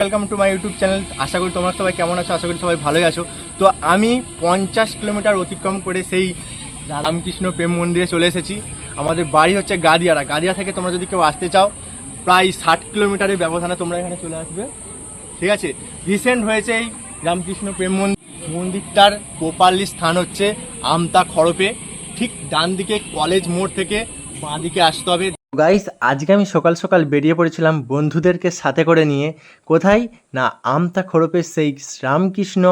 Welcome to my YouTube channel আশা করি তোমরা সবাই কেমন আছো? আশা করি সবাই ভালোই আছো। তো আমি পঞ্চাশ কিলোমিটার অতিক্রম করে সেই রামকৃষ্ণ প্রেম মন্দিরে চলে এসেছি। আমাদের বাড়ি হচ্ছে গাদিয়ারা। গাদিয়া থেকে তোমরা যদি কেউ আসতে চাও, প্রায় ষাট কিলোমিটারের ব্যবধানে তোমরা এখানে চলে আসবে। ঠিক আছে? রিসেন্ট হয়েছে এই রামকৃষ্ণ প্রেম মন্দির। মন্দিরটার প্রপারলি স্থান হচ্ছে আমতা খড়পে। ঠিক ডান দিকে কলেজ মোড় থেকে বাঁ দিকে আসতে হবে। গাইস আজকে আমি সকাল সকাল বেরিয়ে পড়েছিলাম বন্ধুদেরকে সাথে করে নিয়ে। কোথায়? না, আমতা খড়পের সেই রামকৃষ্ণ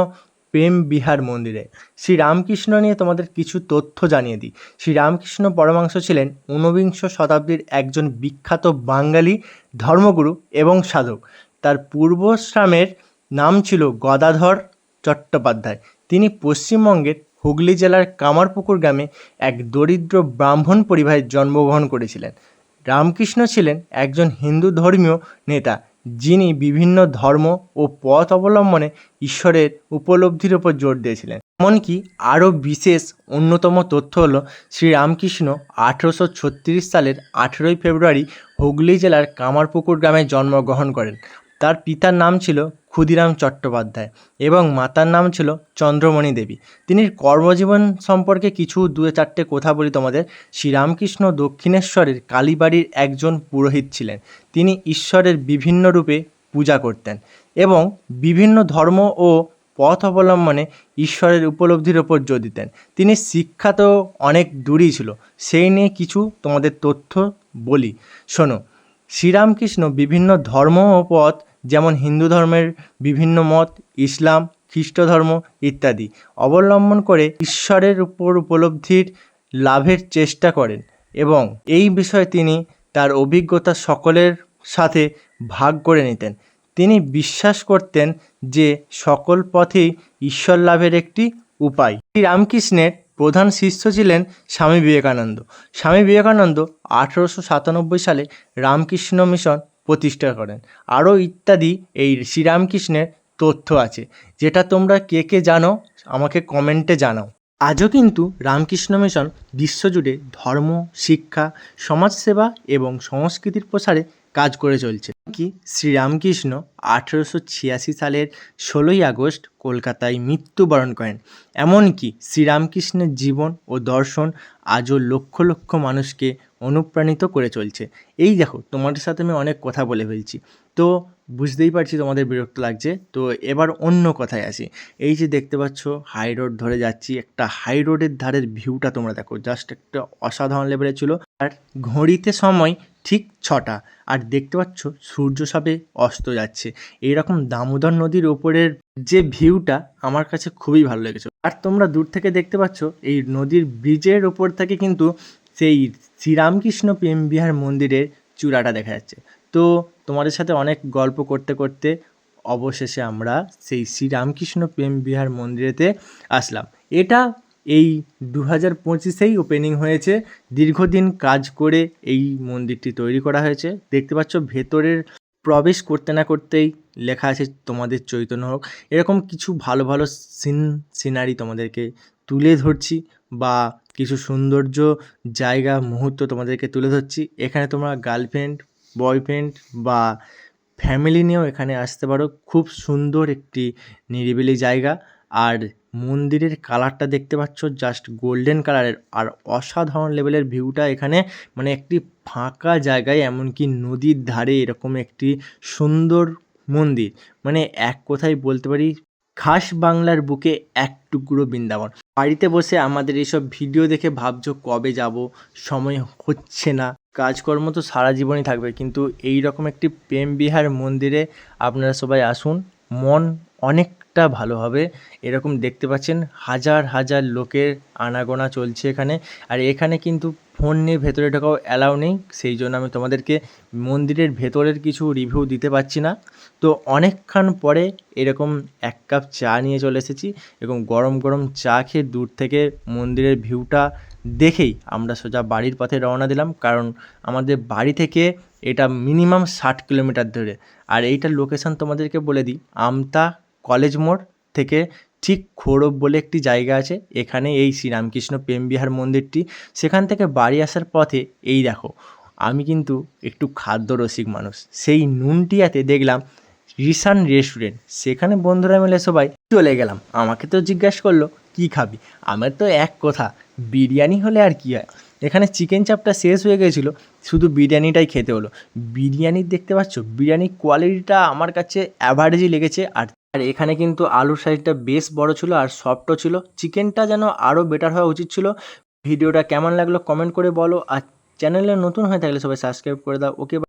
প্রেম বিহার মন্দিরে। শ্রী রামকৃষ্ণ নিয়ে তোমাদের কিছু তথ্য জানিয়ে দিই। শ্রী রামকৃষ্ণ পরমাংশ ছিলেন ঊনবিংশ শতাব্দীর একজন বিখ্যাত বাঙালি ধর্মগুরু এবং সাধক। তার পূর্বশ্রামের নাম ছিল গদাধর চট্টোপাধ্যায়। তিনি পশ্চিমবঙ্গের হুগলি জেলার কামারপুকুর গ্রামে এক দরিদ্র ব্রাহ্মণ পরিবারে জন্মগ্রহণ করেছিলেন। রামকৃষ্ণ ছিলেন একজন হিন্দু ধর্মীয় নেতা, যিনি বিভিন্ন ধর্ম ও পথ অবলম্বনে ঈশ্বরের উপলব্ধির ওপর জোর দিয়েছিলেন। এমনকি আরও বিশেষ অন্যতম তথ্য হল, শ্রীরামকৃষ্ণ আঠেরোশো ছত্রিশ সালের আঠেরোই ফেব্রুয়ারি হুগলি জেলার কামারপুকুর গ্রামে জন্মগ্রহণ করেন। তার পিতার নাম ছিল ক্ষুদিরাম চট্টোপাধ্যায় এবং মাতার নাম ছিল চন্দ্রমণি দেবী। তিনি কর্মজীবন সম্পর্কে কিছু দু চারটে কথা বলি তোমাদের। শ্রীরামকৃষ্ণ দক্ষিণেশ্বরের কালীবাড়ির একজন পুরোহিত ছিলেন। তিনি ঈশ্বরের বিভিন্ন রূপে পূজা করতেন এবং বিভিন্ন ধর্ম ও পথ অবলম্বনে ঈশ্বরের উপলব্ধির ওপর জোর দিতেন। তিনি শিক্ষা তো অনেক দূরই ছিল। সেই নিয়ে কিছু তোমাদের তথ্য বলি। শোনো শ্রীরামকৃষ্ণ বিভিন্ন ধর্ম ও পথ, যেমন হিন্দু ধর্মের বিভিন্ন মত, ইসলাম, খ্রিস্ট ধর্ম ইত্যাদি, অবলম্বন করে ঈশ্বরের উপর উপলব্ধির লাভের চেষ্টা করেন এবং এই বিষয়ে তিনি তার অভিজ্ঞতা সকলের সাথে ভাগ করে নিতেন। তিনি বিশ্বাস করতেন যে সকল পথেই ঈশ্বর লাভের একটি উপায়। শ্রী রামকৃষ্ণের প্রধান শিষ্য ছিলেন স্বামী বিবেকানন্দ। স্বামী বিবেকানন্দ আঠেরোশো সাতানব্বই সালে রামকৃষ্ণ মিশন প্রতিষ্ঠা করেন। আরও ইত্যাদি এই শ্রীরামকৃষ্ণের তথ্য আছে, যেটা তোমরা কে কে জানো আমাকে কমেন্টে জানাও। আজও কিন্তু রামকৃষ্ণ মিশন বিশ্বজুড়ে ধর্ম, শিক্ষা, সমাজসেবা এবং সংস্কৃতির প্রসারে কাজ করে চলছে। কি? শ্রীরামকৃষ্ণ আঠেরোশো ছিয়াশি সালের ষোলোই আগস্ট কলকাতায় মৃত্যুবরণ করেন। এমনকি শ্রীরামকৃষ্ণের জীবন ও দর্শন আজও লক্ষ লক্ষ মানুষকে অনুপ্রাণিত করে চলছে। এই দেখো, তোমাদের সাথে আমি অনেক কথা বলে ফেলছি। তো বুঝতেই পারছি তোমাদের বিরক্ত লাগছে। তো এবার অন্য কথায় আসি। এই যে দেখতে পাচ্ছ হাই রোড ধরে যাচ্ছি। একটা হাই রোডের ধারের ভিউটা তোমরা দেখো। জাস্ট একটা অসাধারণ লেভেলে ছিল। আর ঘড়িতে সময় ঠিক ছটা। আর দেখতে পাচ্ছ, সূর্য সবে অস্ত যাচ্ছে। এইরকম দামোদর নদীর ওপরের যে ভিউটা আমার কাছে খুবই ভালো লেগেছে। আর তোমরা দূর থেকে দেখতে পাচ্ছ, এই নদীর ব্রিজের ওপর থেকে কিন্তু সেই শ্রীরামকৃষ্ণ প্রেম বিহার মন্দিরের চূড়াটা দেখা যাচ্ছে। তো তোমাদের সাথে অনেক গল্প করতে করতে অবশেষে আমরা সেই শ্রীরামকৃষ্ণ প্রেম বিহার মন্দিরেতে আসলাম। এটা এই দু হাজার পঁচিশেই ওপেনিং হয়েছে। দীর্ঘদিন কাজ করে এই মন্দিরটি তৈরি করা হয়েছে। দেখতে পাচ্ছ, ভেতরের প্রবেশ করতে না করতেই লেখা আছে তোমাদের চৈতন্য হোক। এরকম কিছু ভালো ভালো সিন সিনারি তোমাদেরকে তুলে ধরছি বা কিছু সৌন্দর্য জায়গা মুহূর্ত তোমাদেরকে তুলে ধরছি। এখানে তোমরা গার্লফ্রেন্ড বয়ফ্রেন্ড বা ফ্যামিলি নিয়েও এখানে আসতে পারো। খুব সুন্দর একটি নিরিবিলি জায়গা। আর মন্দিরের কালারটা দেখতে পাচ্ছ জাস্ট গোল্ডেন কালারের আর অসাধারণ লেভেলের ভিউটা এখানে। মানে একটি ফাঁকা জায়গায়, এমনকি নদীর ধারে এরকম একটি সুন্দর মন্দির। মানে এক কথায় বলতে পারি, খাস বাংলার বুকে এক টুকরো বৃন্দাবন। বাড়িতে বসে আমাদের এইসব ভিডিও দেখে ভাবছ কবে যাব? সময় হচ্ছে না। কাজকর্ম তো সারা জীবনই থাকবে, কিন্তু এই রকম একটি প্রেম বিহার মন্দিরে আপনারা সবাই আসুন। মন অনেকটা ভালো হবে। এরকম দেখতে পাচ্ছেন, হাজার হাজার লোকের আনাগোনা চলছে এখানে। আর এখানে কিন্তু ফোন নিয়ে ভেতরে ঢোকাও অ্যালাউ নেই। সেই জন্য আমি তোমাদেরকে মন্দিরের ভেতরের কিছু রিভিউ দিতে পারছি না। তো অনেকক্ষণ পরে এরকম এক কাপ চা নিয়ে চলে এসেছি এরকম গরম গরম চা খেয়ে দূর থেকে মন্দিরের ভিউটা দেখেই আমরা সোজা বাড়ির পথে রওনা দিলাম। কারণ আমাদের বাড়ি থেকে এটা মিনিমাম ষাট কিলোমিটার ধরে আর এইটার লোকেশান তোমাদেরকে বলে দিই, আমতা কলেজ মোড় থেকে ঠিক খোরব বলে একটি জায়গা আছে। এখানে এই শ্রীরামকৃষ্ণ প্রেম বিহার মন্দিরটি। সেখান থেকে বাড়ি আসার পথে এই দেখো, আমি কিন্তু একটু খাদ্য রসিক মানুষ। সেই নুনটিয়াতে দেখলাম রিসান রেস্টুরেন্ট। সেখানে বন্ধুরা মিলে সবাই চলে গেলাম। আমাকে তো জিজ্ঞাসা করল, কি খাবি? আমার তো এক কথা, বিরিয়ানি হলে আর কি হয়? এখানে চিকেন চাপটা শেষ হয়ে গেছিল, শুধু বিরিয়ানিটাই খেতে হলো। বিরিয়ানি দেখতে পাচ্ছ? বিরিয়ানির কোয়ালিটিটা আমার কাছে অ্যাভারেজই লেগেছে, আর আর এখানে কিন্তু আলুর সাইজটা বেশ বড় ছিল আর সফটও ছিল। চিকেনটা যেন আরও বেটার হওয়া উচিত ছিল। ভিডিওটা কেমন লাগল কমেন্ট করে বলো। আর চ্যানেলে নতুন হয়ে থাকলে সবাই সাবস্ক্রাইব করে দাও। ওকে